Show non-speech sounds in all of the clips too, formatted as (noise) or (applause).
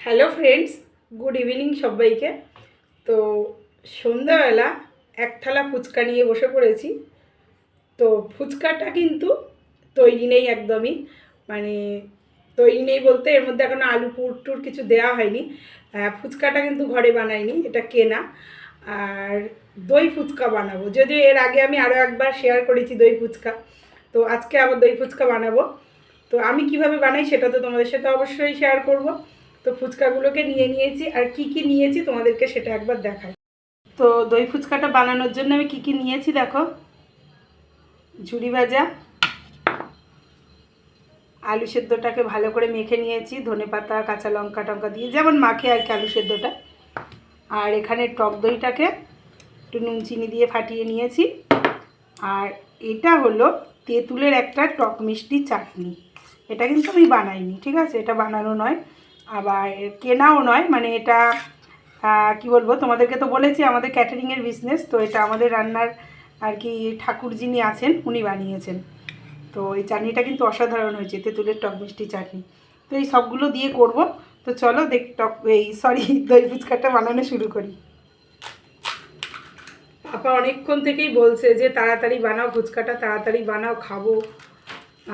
Hello friends good evening সবাইকে। তো, সন্ধ্যাবেলা এক থালা ফুচকা নিয়ে বসে পড়েছি। তো, ফুচকাটা কিন্তু তৈরি নেই একদমই। মানে তৈরি নেই বলতে এর মধ্যে এখনও আলু পুর টুর কিছু দেওয়া হয়নি। ফুচকাটা কিন্তু ঘরে বানাইনি, এটা কেনা। আর দই ফুচকা বানাবো। যদিও এর আগে আমি আরও একবার শেয়ার করেছি দই ফুচকা। তো, আজকে আবার দই ফুচকা বানাবো। তো, আমি কীভাবে বানাই সেটা তো তোমাদের সাথে অবশ্যই শেয়ার করব। তো ফুচকাগুলোকে নিয়ে নিয়েছি আর কি কি নিয়েছি তোমাদেরকে সেটা একবার দেখাই। তো দই ফুচকাটা বানানোর জন্য আমি কি কি নিয়েছি দেখো? ঝুড়ি ভাজা, আলু সেদ্ধটাকে ভালো করে মেখে নিয়েছি, ধনে পাতা, কাঁচা লঙ্কা টঙ্কা দিয়ে, যেমন মাখে আর কি আলু সেদ্ধটা। আর এখানে টক দইটাকে একটু নুন চিনি দিয়ে ফাটিয়ে নিয়েছি। আর এটা হলো তেঁতুলের একটা টক মিষ্টি চাটনি। এটা কিন্তু আমি বানাইনি, ঠিক আছে? এটা বানানো নয়। আবার কেনাও নয় মানে এটা কি বলব, তোমাদেরকে তো বলেছি, আমাদের ক্যাটারিংয়ের বিজনেস তো এটা আমাদের রান্নার আর কি ঠাকুর যিনি আছেন, উনি বানিয়েছেন। তো এই চাটনিটা কিন্তু অসাধারণ হয়েছে, তেঁতুলের টক মিষ্টি চাটনি। তো এই সবগুলো দিয়ে করব, তো চলো দেখ, টক, এই সরি (laughs) দই ফুচকাটা বানানো শুরু করি। পাপা অনেকক্ষণ থেকেই বলছে যে তাড়াতাড়ি বানাও ফুচকাটা, তাড়াতাড়ি বানাও, খাব।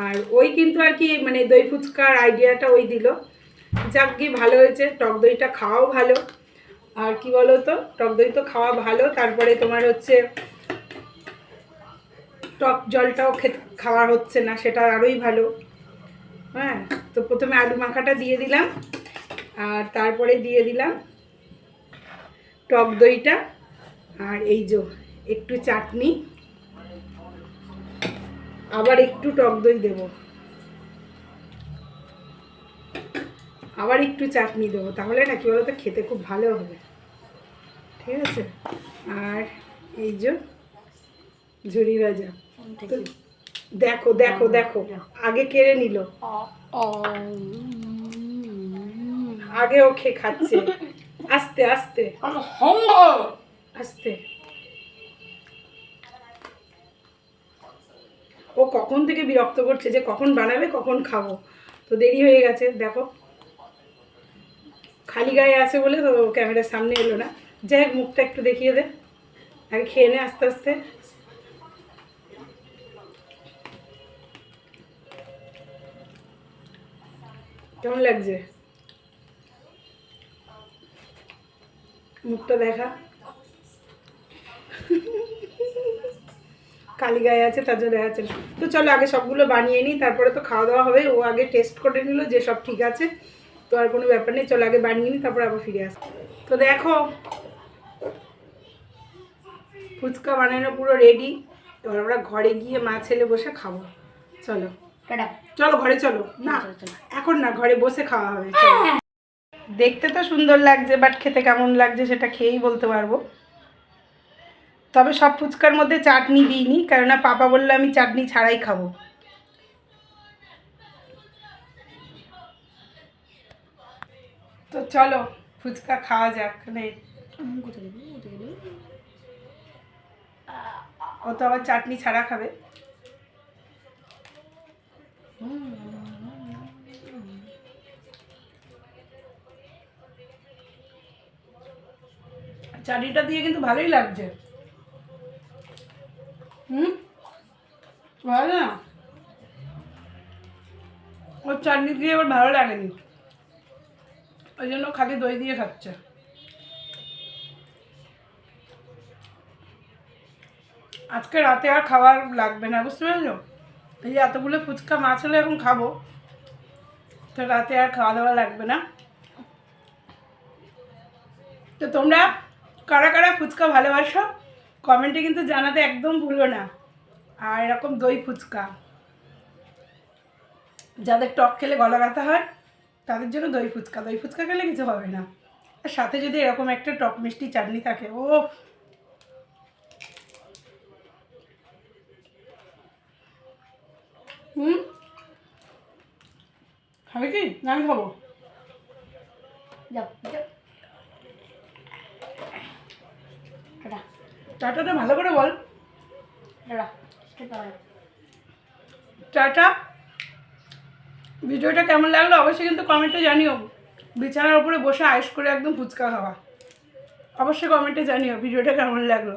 আর ওই কিন্তু আর কি মানে দই ফুচকার আইডিয়াটা ওই দিল। যাক গিয়ে ভালো হয়েছে। টক দইটা খাওয়াও ভালো। আর কি বলো তো টক দই তো খাওয়া ভালো। তারপরে তোমার হচ্ছে, টক জলটাও খাওয়া হচ্ছে না, সেটা আরোই ভালো। হ্যাঁ তো প্রথমে আলু মাখাটা দিয়ে দিলাম। আর তারপরে দিয়ে দিলাম টক দইটা। আর এই যে, একটু চাটনি। আবার একটু টক দই দেব। আবার একটু চাটনি দেবো তাহলে না কি বলতো খেতে খুব ভালো হবে। ঠিক আছে? আর এই যে ঝুড়ি ভাজা। দেখো দেখো দেখো আগে কেড়ে নিল। আগে ও খেয়ে খাচ্ছে। আস্তে আস্তে। আস্তে। ও কখন থেকে বিরক্ত করছে যে কখন বানাবে কখন খাব। তো দেরি হয়ে গেছে দেখো। খালি গায়ে আছে বলে তো ক্যামেরার সামনে এলো না। যাই হোক, মুখটা একটু দেখিয়ে দে। আগে খেয়ে নে আস্তে আস্তে। কেমন লাগছে? মুখটা দেখা। কালি গায়ে আছে, তার জন্য দেখা যাচ্ছে তো চলো আগে সবগুলো বানিয়ে নিই, তারপরে তো খাওয়া দাওয়া হবে। ও আগে টেস্ট করে নিল যে সব ঠিক আছে। তো আর কোনো ব্যাপার নেই চলো আগে বানিয়ে নিই তারপর আবার ফিরে আস তো দেখো ফুচকা বানানো পুরো রেডি এবার আমরা ঘরে গিয়ে মা ছেলে বসে খাব। চলো। চলো ঘরে চলো। না। এখন না ঘরে বসে খাওয়া হবে। চলো। দেখতে তো সুন্দর লাগছে বাট খেতে কেমন লাগছে সেটা খেয়েই বলতে পারব। তবে সব ফুচকার মধ্যে চাটনি দিইনি কেননা পাপা বলল আমি চাটনি ছাড়াই খাব। তো চলো, ফুচকা খাওয়া যাক গেলি ও তো আবার চাটনি ছাড়া খাবে। চাটনিটা দিয়ে কিন্তু ভালোই লাগছে। হুম? ভালো না? ওর চাটনি দিয়ে আবার ভালো লাগেনি। ওই জন্য খালি দই দিয়ে খাচ্ছে। আজকে রাতে আর খাবার লাগবে না, বুঝতে পেরেছ? এই যে এতগুলো ফুচকা মাছ হলে এখন খাব, তো রাতে আর খাওয়া দাওয়া লাগবে না। তো তোমরা কারা কারা ফুচকা ভালোবাসো, কমেন্টে কিন্তু জানাতে একদম ভুলো না। আর এরকম দই ফুচকা, যাদের টক খেলে গলা ব্যথা হয় তাদের জন্য দই ফুচকা। দই ফুচকা খেলে কিছু হবে না। আর সাথে যদি এরকম একটা টক মিষ্টি চাটনি থাকে ও হুম? খাবে কি? না আমি খাব। টাটাটা ভালো করে বল। টাটা। ভিডিওটা কেমন লাগল অবশ্যই কিন্তু কমেন্টে জানিও। বিছানার উপরে বসে আয়েস করে একদম ফুচকা খাওয়া। অবশ্যই কমেন্টে জানিও ভিডিওটা কেমন লাগল।